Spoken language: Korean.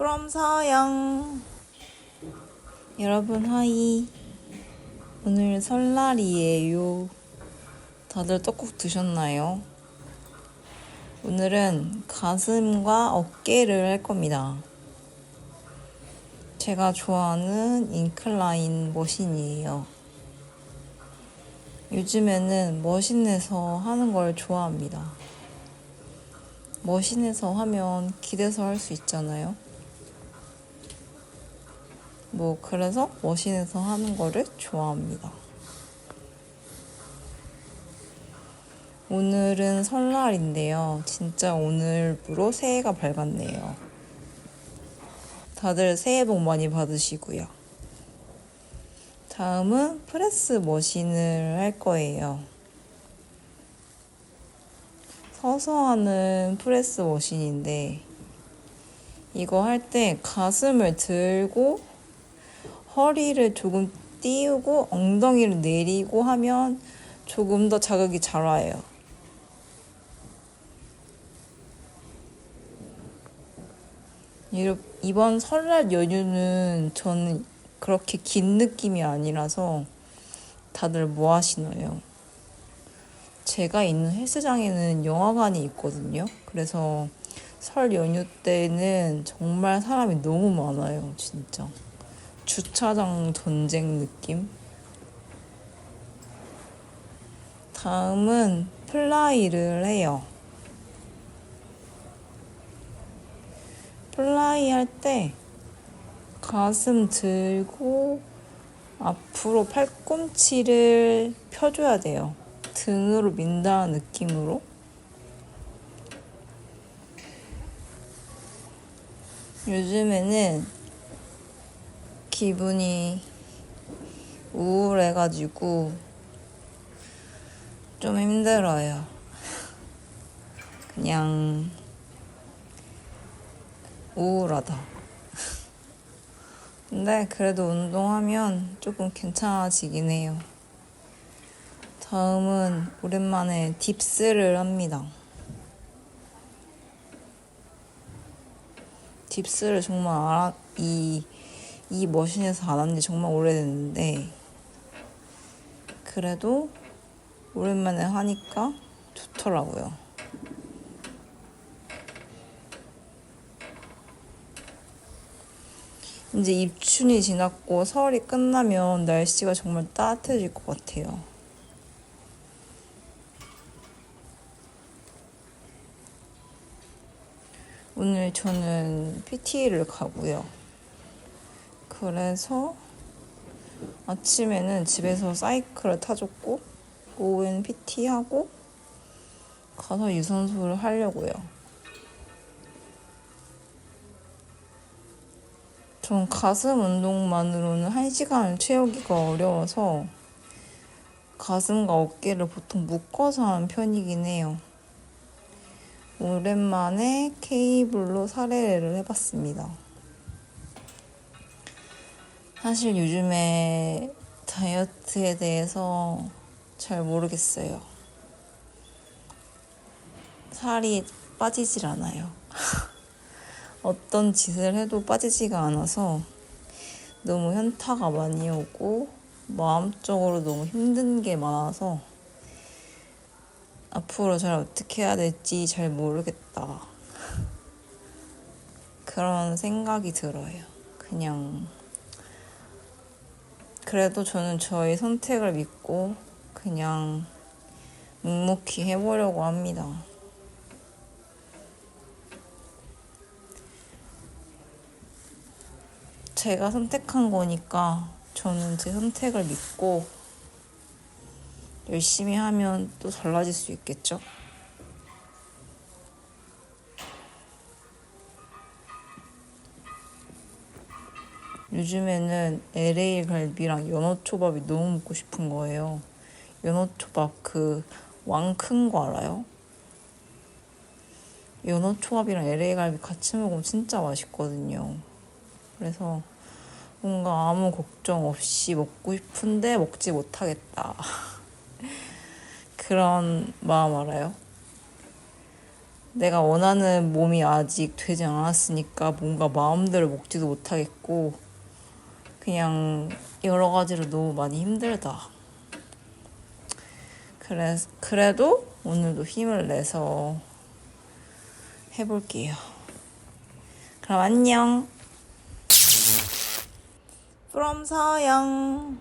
from 서영. 여러분 하이. 오늘 설날이에요. 다들 떡국 드셨나요? 오늘은 가슴과 어깨를 할 겁니다. 제가 좋아하는 인클라인 머신이에요. 요즘에는 머신에서 하는 걸 좋아합니다. 머신에서 하면 기대서 할 수 있잖아요. 뭐 그래서 머신에서 하는 거를 좋아합니다. 오늘은 설날인데요. 진짜 오늘부로 새해가 밝았네요. 다들 새해 복 많이 받으시고요. 다음은 프레스 머신을 할 거예요. 서서 하는 프레스 머신인데 이거 할 때 가슴을 들고 허리를 조금 띄우고 엉덩이를 내리고 하면 조금 더 자극이 잘 와요. 이번 설날 연휴는 저는 그렇게 긴 느낌이 아니라서 다들 뭐 하시나요? 제가 있는 헬스장에는 영화관이 있거든요. 그래서 설 연휴 때는 정말 사람이 너무 많아요, 진짜. 주차장 전쟁 느낌? 다음은 플라이를 해요. 플라이 할 때 가슴 들고 앞으로 팔꿈치를 펴줘야 돼요. 등으로 민다는 느낌으로 요즘에는 기분이 우울해가지고 좀 힘들어요. 그냥 우울하다. 근데 그래도 운동하면 조금 괜찮아지긴 해요. 다음은 오랜만에 딥스를 합니다. 딥스를 정말 알아, 이, 이 머신에서 안 한 지 정말 오래됐는데, 그래도 오랜만에 하니까 좋더라고요. 이제 입춘이 지났고 설이 끝나면 날씨가 정말 따뜻해질 것 같아요. 오늘 저는 PT를 가고요. 그래서 아침에는 집에서 사이클을 타줬고 오후에는 PT 하고 가서 유산소를 하려고요. 전 가슴 운동만으로는 한 시간을 채우기가 어려워서 가슴과 어깨를 보통 묶어서 하는 편이긴 해요. 오랜만에 케이블로 사례를 해봤습니다. 사실 요즘에 다이어트에 대해서 잘 모르겠어요. 살이 빠지질 않아요. 어떤 짓을 해도 빠지지가 않아서 너무 현타가 많이 오고 마음적으로 너무 힘든 게 많아서 앞으로 잘 어떻게 해야 될지 잘 모르겠다. 그런 생각이 들어요. 그냥 그래도 저는 저의 선택을 믿고 그냥 묵묵히 해보려고 합니다. 제가 선택한 거니까 저는 제 선택을 믿고 열심히 하면 또 달라질 수 있겠죠? 요즘에는 LA 갈비랑 연어초밥이 너무 먹고 싶은 거예요. 연어초밥 그 왕 큰 거 알아요? 연어초밥이랑 LA 갈비 같이 먹으면 진짜 맛있거든요. 그래서 뭔가 아무 걱정 없이 먹고 싶은데 먹지 못하겠다. 그런 마음 알아요? 내가 원하는 몸이 아직 되지 않았으니까 뭔가 마음대로 먹지도 못하겠고 그냥 여러 가지로 너무 많이 힘들다. 그래, 그래도 오늘도 힘을 내서 해볼게요. 그럼 안녕. from 서영.